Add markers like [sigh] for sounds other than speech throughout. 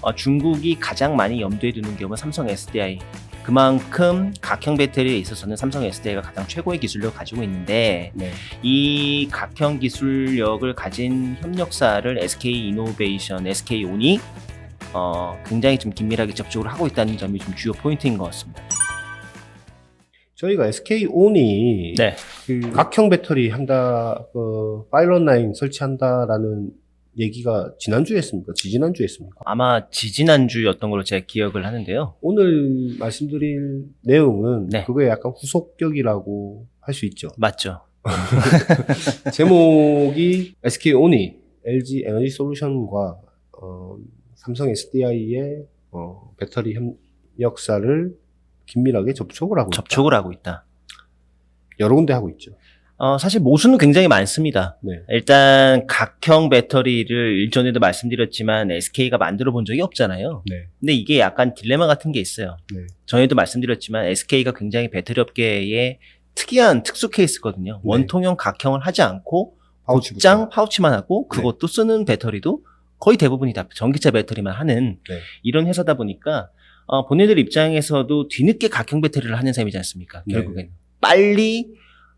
어, 중국이 가장 많이 염두에 두는 기업은 삼성 SDI. 그만큼 각형 배터리에 있어서는 삼성 SDI가 가장 최고의 기술력을 가지고 있는데 네. 이 각형 기술력을 가진 협력사를 SK 이노베이션, SK 온이 어, 굉장히 좀 긴밀하게 접촉을 하고 있다는 점이 좀 주요 포인트인 것 같습니다. 저희가 SK 온이 네. 그 각형 배터리 한다, 그 파일럿 라인 설치한다라는 얘기가 지난주에 했습니까? 지지난주에 했습니까? 아마 지지난주였던 걸로 제가 기억을 하는데요. 오늘 말씀드릴 내용은 네. 그거에 약간 후속격이라고 할 수 있죠. 맞죠? [laughs] 제목이 SK 온이 LG 에너지 솔루션과 어, 삼성 SDI의 어, 배터리 협력사를 긴밀하게 접촉을 하고 있다. 접촉을 하고 있다. 여러 군데 하고 있죠. 어, 사실 모수는 굉장히 많습니다. 네. 일단 각형 배터리를 일전에도 말씀드렸지만 SK가 만들어 본 적이 없잖아요. 네. 근데 이게 약간 딜레마 같은 게 있어요. 네. 전에도 말씀드렸지만 SK가 굉장히 배터리 업계의 특이한 특수 케이스거든요. 네. 원통형 각형을 하지 않고 파우치부터. 곧장 파우치만 하고 네. 그것도 쓰는 배터리도 거의 대부분이 다 전기차 배터리만 하는 네. 이런 회사다 보니까 어, 본인들 입장에서도 뒤늦게 각형 배터리를 하는 셈이지 않습니까? 네. 결국엔 빨리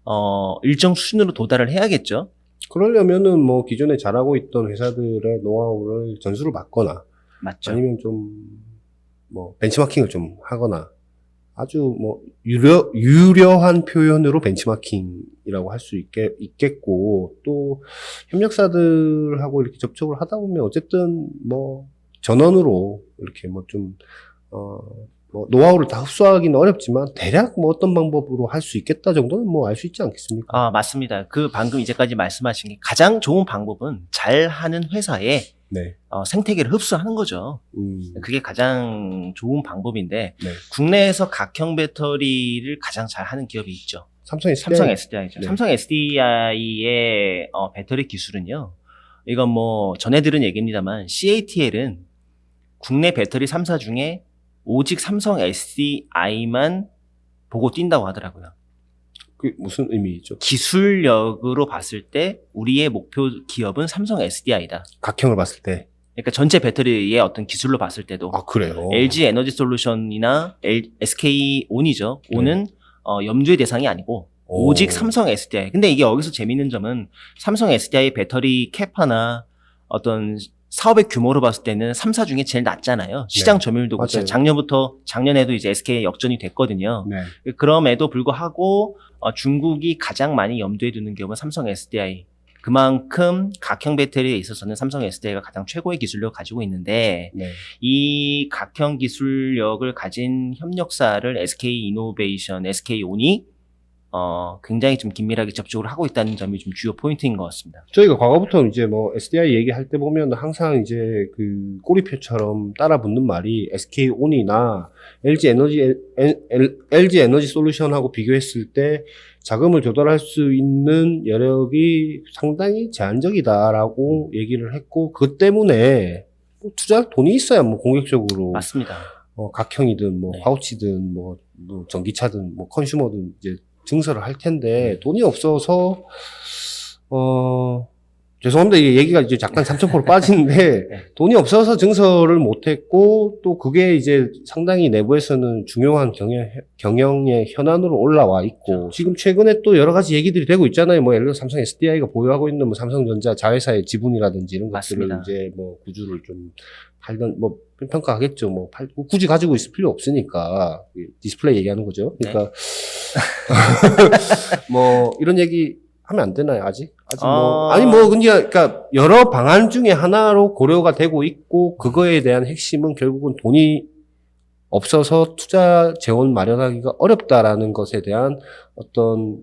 어, 일정 수준으로 도달을 해야겠죠. 그러려면은 뭐 기존에 잘하고 있던 회사들의 노하우를 전수를 받거나 맞죠. 아니면 좀 뭐 벤치마킹을 좀 하거나 아주 뭐 유려 유려한 표현으로 벤치마킹이라고 할 수 있게 있겠고 또 협력사들하고 이렇게 접촉을 하다 보면 어쨌든 뭐 전원으로 이렇게 뭐좀 어, 뭐 노하우를 다 흡수하기는 어렵지만 대략 뭐 어떤 방법으로 할 수 있겠다 정도는 뭐 알 수 있지 않겠습니까? 아, 맞습니다. 그 방금 이제까지 말씀하신 게 가장 좋은 방법은 잘하는 회사에 네. 어, 생태계를 흡수하는 거죠. 음, 그게 가장 좋은 방법인데 네. 국내에서 각형 배터리를 가장 잘하는 기업이 있죠. 삼성 스타일- SDI죠. 네. 삼성 SDI의 어, 배터리 기술은요. 이건 뭐 전에 들은 얘기입니다만 CATL은 국내 배터리 3사 중에 오직 삼성 SDI만 보고 뛴다고 하더라고요. 그 무슨 의미죠? 기술력으로 봤을 때 우리의 목표 기업은 삼성 SDI다. 각형을 봤을 때. 그러니까 전체 배터리의 어떤 기술로 봤을 때도 아, 그래요? LG 에너지 솔루션이나 L- SK 온이죠. 온은 어, 염두의 대상이 아니고 오. 오직 삼성 SDI. 근데 이게 여기서 재밌는 점은 삼성 SDI 배터리 캐파나 어떤 사업의 규모로 봤을 때는 3사 중에 제일 낮잖아요. 시장 점유율도 그렇죠. 맞아요. 작년부터 작년에도 이제 SK 역전이 됐거든요. 네. 그럼에도 불구하고 어, 중국이 가장 많이 염두에 두는 기업은 삼성 SDI. 그만큼 각형 배터리에 있어서는 삼성 SDI가 가장 최고의 기술력을 가지고 있는데 네. 이 각형 기술력을 가진 협력사를 SK 이노베이션, SK 온이 어, 굉장히 좀 긴밀하게 접촉을 하고 있다는 점이 좀 주요 포인트인 것 같습니다. 저희가 과거부터 이제 뭐 SDI 얘기할 때 보면 항상 이제 그 꼬리표처럼 따라 붙는 말이 SK 온이나 LG 에너지 LG 에너지 솔루션하고 비교했을 때 자금을 조달할 수 있는 여력이 상당히 제한적이다라고 얘기를 했고 그 때문에 뭐 투자할 돈이 있어야 뭐 공격적으로 맞습니다. 어, 각형이든 뭐 네. 파우치든 뭐, 뭐 전기차든 뭐 컨슈머든 이제 증설을 할 텐데 돈이 없어서 어 죄송합니다 이 얘기가 이제 잠깐 3,000% 빠지는데 [laughs] 네. 돈이 없어서 증설을 못했고 또 그게 이제 상당히 내부에서는 중요한 경영 경영의 현안으로 올라와 있고 지금 최근에 또 여러 가지 얘기들이 되고 있잖아요 뭐 예를 들어 삼성 SDI가 보유하고 있는 뭐 삼성전자 자회사의 지분이라든지 이런 것들을 맞습니다. 이제 뭐 구주를 좀 팔던 뭐 평가하겠죠. 뭐 팔, 굳이 가지고 있을 필요 없으니까 이 디스플레이 얘기하는 거죠. 그러니까 [laughs] 뭐 이런 얘기 하면 안 되나요? 아직 아직 뭐 아. 아니 뭐 그러니까 여러 방안 중에 하나로 고려가 되고 있고 그거에 대한 핵심은 결국은 돈이 없어서 투자 재원 마련하기가 어렵다라는 것에 대한 어떤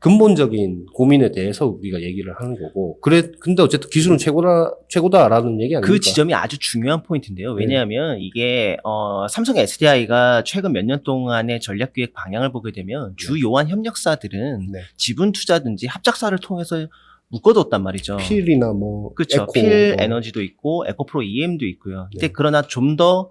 근본적인 고민에 대해서 우리가 얘기를 하는 거고 그래 근데 어쨌든 기술은 최고다 최고다라는 얘기 아닙니까? 그 지점이 아주 중요한 포인트인데요. 네. 왜냐하면 이게 어, 삼성 SDI가 최근 몇 년 동안의 전략 기획 방향을 보게 되면 주 요한 협력사들은 네. 지분 투자든지 합작사를 통해서 묶어뒀단 말이죠. 필이나 뭐 그렇죠. 에코, 필 뭐. 에너지도 있고 에코프로 EM도 있고요. 근데 네. 그러나 좀더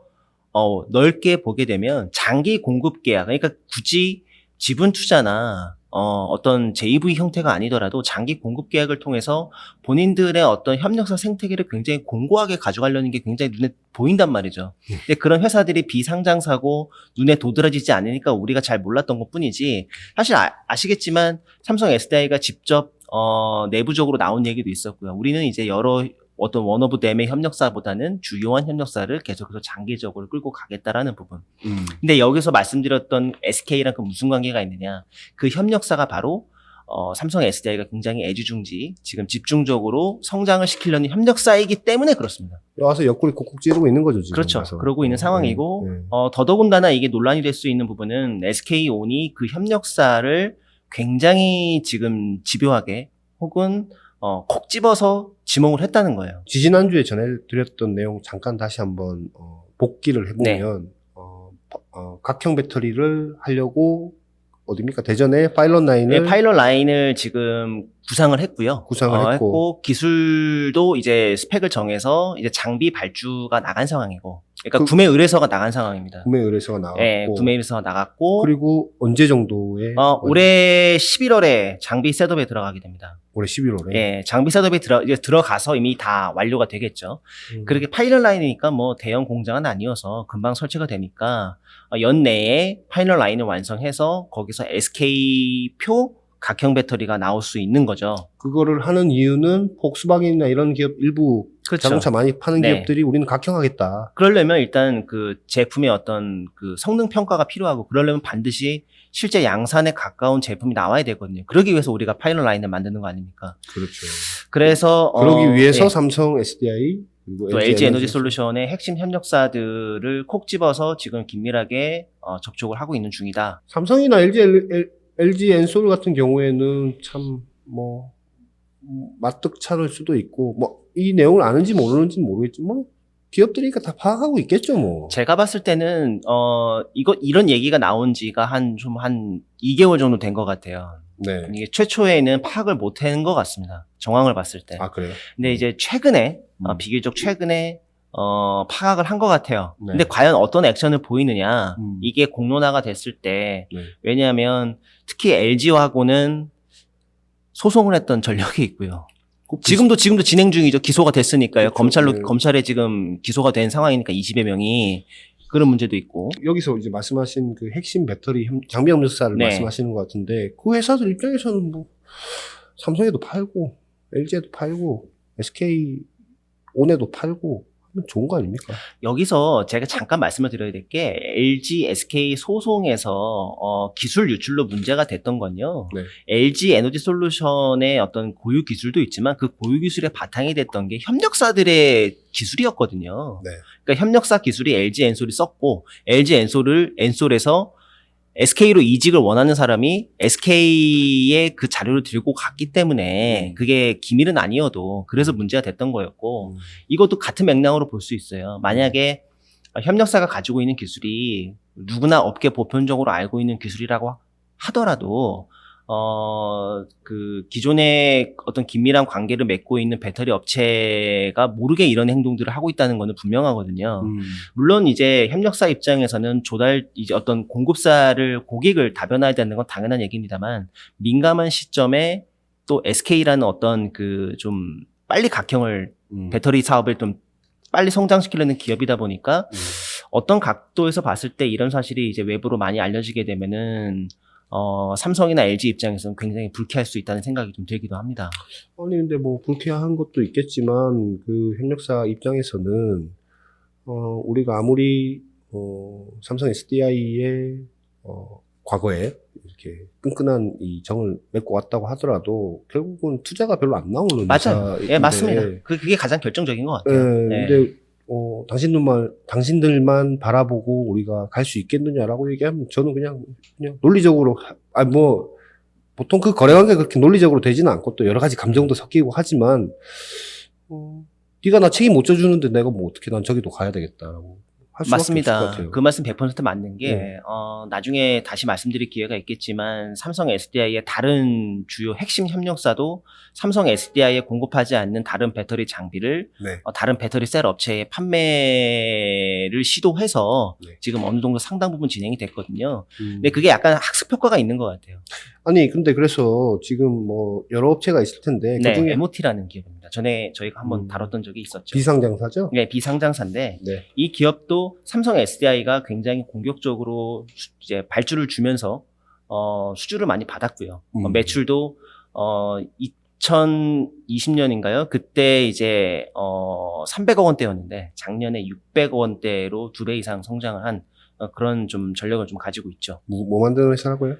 어, 넓게 보게 되면 장기 공급 계약, 그러니까 굳이 지분 투자나 어, 어떤 JV 형태가 아니더라도 장기 공급 계약을 통해서 본인들의 어떤 협력사 생태계를 굉장히 공고하게 가져가려는 게 굉장히 눈에 보인단 말이죠. 음. 근데 그런 회사들이 비상장사고 눈에 도드라지지 않으니까 우리가 잘 몰랐던 것 뿐이지 사실 아, 아시겠지만 삼성 SDI가 직접 어, 내부적으로 나온 얘기도 있었고요. 우리는 이제 여러 어떤 원오브 댐의 협력사보다는 주요한 협력사를 계속해서 장기적으로 끌고 가겠다라는 부분. 음. 근데 여기서 말씀드렸던 SK랑 그 무슨 관계가 있느냐? 그 협력사가 바로 어, 삼성 SDI가 굉장히 애지중지 지금 집중적으로 성장을 시키려는 협력사이기 때문에 그렇습니다. 와서 옆구리 콕콕 찌르고 있는 거죠 지금. 그렇죠. 와서. 그러고 있는 네, 상황이고 네. 어, 더더군다나 이게 논란이 될 수 있는 부분은 SK온이 그 협력사를 굉장히 지금 집요하게 혹은 어, 콕 집어서 지목을 했다는 거예요. 지지난주에 전해드렸던 내용 잠깐 다시 한번 어, 복기를 해보면 네. 어, 파- 어, 각형 배터리를 하려고 어딥니까 대전에 파일럿 라인을 네, 파일럿 라인을 지금 구상을 했고요. 구상을 어, 했고. 기술도 이제 스펙을 정해서 이제 장비 발주가 나간 상황이고, 그러니까 그- 구매 의뢰서가 나간 상황입니다. 구매 의뢰서가 나왔고 예, 구매 의뢰서가 나갔고, 그리고 언제 정도에 어, 올해 11월에 장비 셋업에 들어가게 됩니다. 올해 11월에 예, 장비 셋업에 들어 이제 들어가서 이미 다 완료가 되겠죠. 음. 그렇게 파일럿 라인이니까 뭐 대형 공장은 아니어서 금방 설치가 되니까 어, 연내에 파일럿 라인을 완성해서 거기서 SK 표 각형 배터리가 나올 수 있는 거죠. 그거를 하는 이유는 폭스바겐이나 이런 기업 일부 그렇죠. 자동차 많이 파는 네. 기업들이 우리는 각형하겠다. 그러려면 일단 그 제품의 어떤 그 성능 평가가 필요하고 그러려면 반드시 실제 양산에 가까운 제품이 나와야 되거든요. 그러기 위해서 우리가 파일럿 라인을 만드는 거 아닙니까? 그렇죠. 그래서 어, 그러기 위해서 예. 삼성 SDI 그리고 또 LG 에너지 솔루션의 핵심 협력사들을 콕 집어서 지금 긴밀하게 어, 접촉을 하고 있는 중이다. 삼성이나 LG LG 엔솔 같은 경우에는 참 뭐 맞득찮을 수도 있고 뭐 이 내용을 아는지 모르는지 는 모르겠지만 뭐 기업들이니까 다 파악하고 있겠죠 뭐. 제가 봤을 때는 어 이거 이런 얘기가 나온 지가 한 좀 한 2개월 정도 된 것 같아요. 네. 이게 최초에는 파악을 못한 것 같습니다. 정황을 봤을 때. 아 그래요? 근데 이제 최근에 어, 음. 비교적 최근에 어, 파악을 한 것 같아요. 네. 근데 과연 어떤 액션을 보이느냐 음. 이게 공론화가 됐을 때 네. 왜냐하면 특히 LG하고는 소송을 했던 전력이 있고요. 그 지금도 지금도 진행 중이죠. 기소가 됐으니까요. 그렇죠. 검찰로 네. 검찰에 지금 기소가 된 상황이니까 20여 명이 그런 문제도 있고. 여기서 이제 말씀하신 그 핵심 배터리 협- 장비 협력사를 네. 말씀하시는 것 같은데 그 회사들 입장에서는 뭐 삼성에도 팔고 LG에도 팔고 SK 온에도 팔고 좋은 거 아닙니까? 여기서 제가 잠깐 말씀을 드려야 될 게 LG, SK 소송에서 어, 기술 유출로 문제가 됐던 건요. 네. LG 에너지 솔루션의 어떤 고유 기술도 있지만 그 고유 기술의 바탕이 됐던 게 협력사들의 기술이었거든요. 네. 그러니까 협력사 기술이 LG 엔솔이 썼고 LG 엔솔을 엔솔에서 SK로 이직을 원하는 사람이 SK의 그 자료를 들고 갔기 때문에 음. 그게 기밀은 아니어도 그래서 문제가 됐던 거였고 음. 이것도 같은 맥락으로 볼 수 있어요. 만약에 협력사가 가지고 있는 기술이 누구나 업계 보편적으로 알고 있는 기술이라고 하더라도 어, 그, 기존에 어떤 긴밀한 관계를 맺고 있는 배터리 업체가 모르게 이런 행동들을 하고 있다는 것은 분명하거든요. 음. 물론 이제 협력사 입장에서는 조달, 이제 어떤 공급사를, 고객을 다변화해야 되는 건 당연한 얘기입니다만, 민감한 시점에 또 SK라는 어떤 그 좀 빨리 각형을, 음. 배터리 사업을 좀 빨리 성장시키려는 기업이다 보니까 음. 어떤 각도에서 봤을 때 이런 사실이 이제 외부로 많이 알려지게 되면은 어, 삼성이나 LG 입장에서는 굉장히 불쾌할 수 있다는 생각이 좀 들기도 합니다. 아니 근데 뭐 불쾌한 것도 있겠지만 그 협력사 입장에서는 어 우리가 아무리 어 삼성 SDI의 어 과거에 이렇게 끈끈한 이 정을 맺고 왔다고 하더라도 결국은 투자가 별로 안 나오는 맞아요. 예, 맞습니다. 그, 그게 가장 결정적인 것 예, 같아요. 네. 근데 어 당신들만 당신들만 바라보고 우리가 갈 수 있겠느냐라고 얘기하면 저는 그냥 그냥 논리적으로 아 뭐 보통 그 거래 관계 그렇게 논리적으로 되지는 않고 또 여러 가지 감정도 섞이고 하지만 어, 네가 나 책임 못 져주는데 내가 뭐 어떻게 난 저기도 가야 되겠다라고 맞습니다. 그 말씀 100% 맞는 게, 네. 어, 나중에 다시 말씀드릴 기회가 있겠지만, 삼성 SDI의 다른 주요 핵심 협력사도 삼성 SDI에 공급하지 않는 다른 배터리 장비를 네. 어, 다른 배터리 셀 업체에 판매를 시도해서 네. 지금 어느 정도 상당 부분 진행이 됐거든요. 음. 근데 그게 약간 학습 효과가 있는 것 같아요. 아니 근데 그래서 지금 뭐 여러 업체가 있을 텐데 네, 그중에 MOT라는 기업입니다. 전에 저희가 한번 음. 다뤘던 적이 있었죠. 비상장사죠? 네, 비상장사인데 네. 이 기업도 삼성 SDI가 굉장히 공격적으로 수- 이제 발주를 주면서 어, 수주를 많이 받았고요. 음. 어, 매출도 어, 2020년인가요? 그때 이제 어, 300억 원대였는데 작년에 600억 원대로 두 배 이상 성장을 한 어, 그런 좀 전력을 좀 가지고 있죠. 뭐, 뭐 만드는 회사라고요?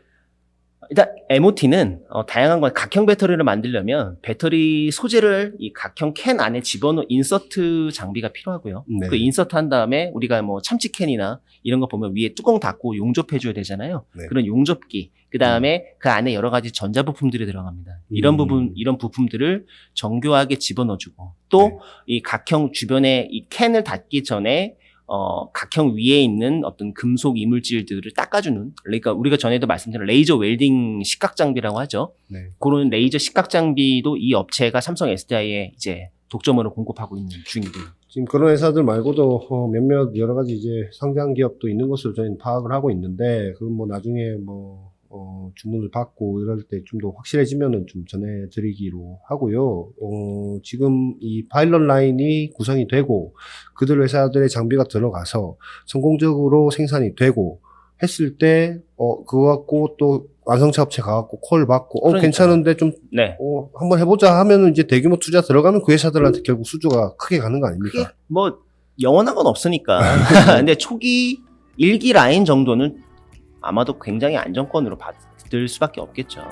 일단 MOT는 어, 다양한 건 각형 배터리를 만들려면 배터리 소재를 이 각형 캔 안에 집어넣은 인서트 장비가 필요하고요. 네. 그 인서트 한 다음에 우리가 뭐 참치 캔이나 이런 거 보면 위에 뚜껑 닫고 용접해 줘야 되잖아요. 네. 그런 용접기. 그 다음에 그 안에 여러 가지 전자 부품들이 들어갑니다. 이런 음. 부분, 이런 부품들을 정교하게 집어넣어주고 또이 네. 각형 주변에 이 캔을 닫기 전에 어, 각형 위에 있는 어떤 금속 이물질들을 닦아주는, 그러니까 우리가 전에도 말씀드린 레이저 웰딩 식각 장비라고 하죠. 네. 그런 레이저 식각 장비도 이 업체가 삼성 SDI에 이제 독점으로 공급하고 있는 중이고요. 지금 그런 회사들 말고도 어, 몇몇 여러 가지 이제 상장 기업도 있는 것으로 저희는 파악을 하고 있는데 그건 뭐 나중에 뭐 어, 주문을 받고 이럴 때 좀 더 확실해지면은 좀 전해드리기로 하고요. 어, 지금 이 파일럿 라인이 구성이 되고 그들 회사들의 장비가 들어가서 성공적으로 생산이 되고 했을 때 어, 그거 갖고 또 완성차 업체 가갖고 콜 받고 어 그러니까요. 괜찮은데 좀 네. 어, 한번 해보자 하면은 이제 대규모 투자 들어가면 그 회사들한테 결국 수주가 크게 가는 거 아닙니까? 뭐 영원한 건 없으니까. [laughs] 근데 초기 일기 라인 정도는 아마도 굉장히 안정권으로 받을 수밖에 없겠죠.